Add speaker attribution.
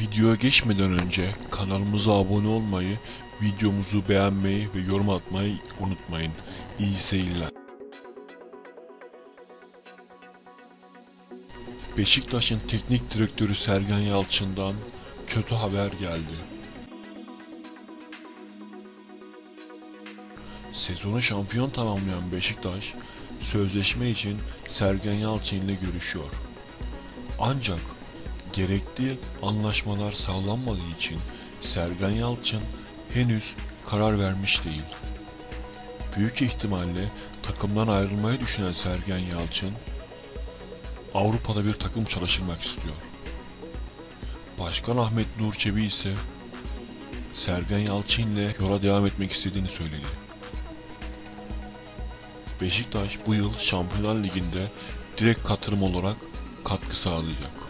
Speaker 1: Videoya geçmeden önce kanalımıza abone olmayı, videomuzu beğenmeyi ve yorum atmayı unutmayın. İyi seyirler. Beşiktaş'ın teknik direktörü Sergen Yalçın'dan kötü haber geldi. Sezonu şampiyon tamamlayan Beşiktaş, sözleşme için Sergen Yalçın ile görüşüyor. Ancak gerekli anlaşmalar sağlanmadığı için Sergen Yalçın henüz karar vermiş değil. Büyük ihtimalle takımdan ayrılmayı düşünen Sergen Yalçın, Avrupa'da bir takım çalıştırmak istiyor. Başkan Ahmet Nur Çebi ise Sergen Yalçın ile yola devam etmek istediğini söyledi. Beşiktaş bu yıl Şampiyonlar Ligi'nde direkt katılım olarak katkı sağlayacak.